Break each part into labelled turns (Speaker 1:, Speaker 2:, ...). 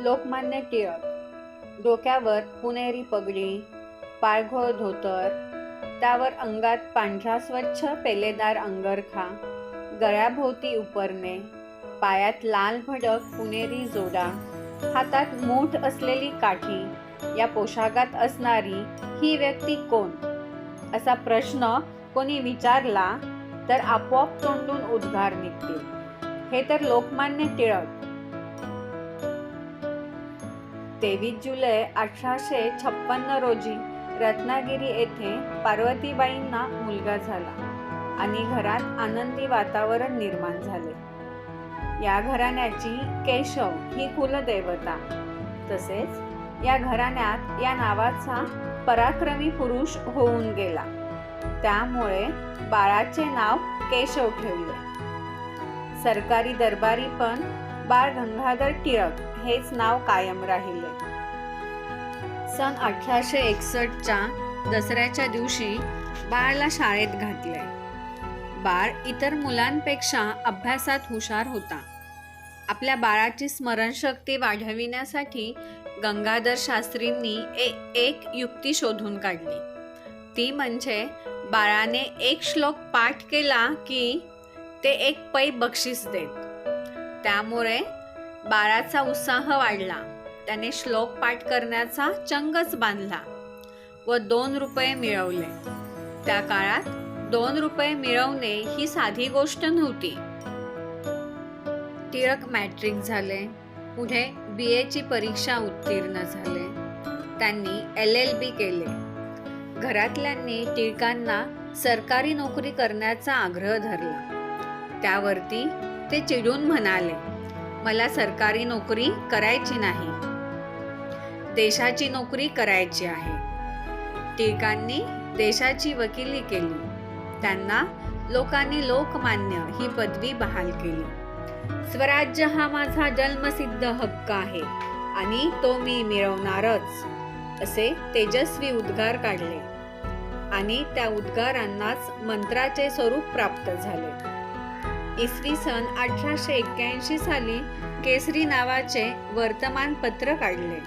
Speaker 1: लोकमान्य टिळक. डोक्यावर पुणेरी पगडी पायघोळ धोतर त्यावर अंगात पांढरा स्वच्छ पेलेदार अंगरखा गळ्याभोवती उपरणे पायात लाल भडक पुणेरी जोडा हातात मूठ असलेली काठी या पोशाखात असणारी ही व्यक्ती कोण? असा प्रश्न कोणी विचारला तर आपोआप तोंडून उद्गार निघतील. हे तर लोकमान्य टिळक. तेवीस जुलै अठराशे छप्पन्न रोजी रत्नागिरी येथे पार्वतीबाईंना मुलगा झाला आणि घरात आनंदी वातावरण निर्माण झाले. या घराण्याची केशव ही कुलदेवता. तसेच या घराण्यात या नावाचा पराक्रमी पुरुष होऊन गेला. त्यामुळे बाळाचे नाव केशव ठेवले. सरकारी दरबारी पण बाळ गंगाधर टिळक हेच नाव कायम राहिले. सन अठराशे एकसष्टच्या दसऱ्याच्या दिवशी बाळाला शाळेत घातले बाळ इतर मुलांपेक्षा अभ्यासात हुशार होता. आपल्या बाळाची स्मरणशक्ती वाढविण्यासाठी गंगाधर शास्त्रींनी ए एक युक्ती शोधून काढली. ती म्हणजे बाळाने एक श्लोक पाठ केला की ते एक पै बक्षीस देत. त्यामुळे बाळाचा उत्साह वाढला. त्याने श्लोक पाठ करण्याचा चंगच बांधला व दोन रुपये मिळवले. त्या काळात दोन रुपये मिळवणे ही साधी गोष्ट नव्हती. टिळक मॅट्रिक झाले. पुढे बी एची परीक्षा उत्तीर्ण झाले. त्यांनी एल एल बी केले. घरातल्यांनी टिळकांना सरकारी नोकरी करण्याचा आग्रह धरला. त्यावरती ते चिडून म्हणाले मला सरकारी नोकरी करायची नाही. देशाची नोकरी करायची आहे. टिळकांनी देशाची वकिली केली. त्यांना लोकांनी लोकमान्य ही पदवी बहाल केली. स्वराज्य हा माझा जन्मसिद्ध हक्क आहे आणि तो मी मिळवणारच असे तेजस्वी उद्गार काढले. आणि त्या उद्गारांनाच मंत्राचे स्वरूप प्राप्त झाले. इसवी सन अठराशे एक्क्याऐंशी साली केसरी नावाचे वर्तमानपत्र काढले.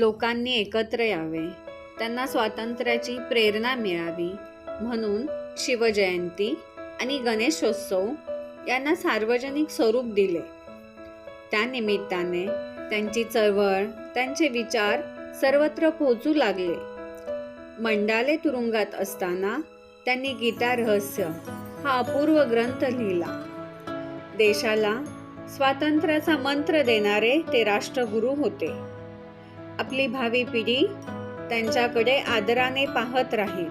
Speaker 1: लोकांनी एकत्र यावे. त्यांना स्वातंत्र्याची प्रेरणा मिळावी. म्हणून शिवजयंती आणि गणेशोत्सव यांना सार्वजनिक स्वरूप दिले. त्यानिमित्ताने त्यांची चळवळ त्यांचे विचार सर्वत्र पोहोचू लागले. मंडाले तुरुंगात असताना त्यांनी गीता रहस्य हा अपूर्व ग्रंथ लिहिला. देशाला स्वातंत्र्याचा मंत्र देणारे ते राष्ट्रगुरू होते. आपली भावी पिढी त्यांच्याकडे आदराने पाहत राहील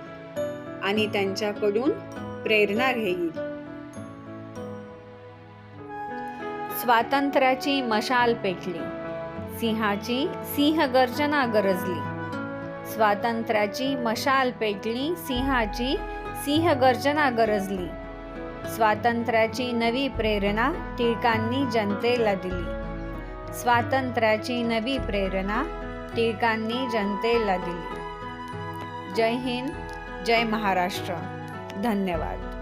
Speaker 1: आणि त्यांच्याकडून प्रेरणा घेईल. स्वातंत्र्याची मशाल पेटली. सिंहाची सिंह गर्जना गरजली. स्वातंत्र्याची मशाल पेटली सिंहाची सिंहगर्जना गरजली. स्वातंत्र्याची नवी प्रेरणा टिळकांनी जनतेला दिली. स्वातंत्र्याची नवी प्रेरणा टिळकांनी जनतेला दिली. जय हिंद जय महाराष्ट्र. धन्यवाद.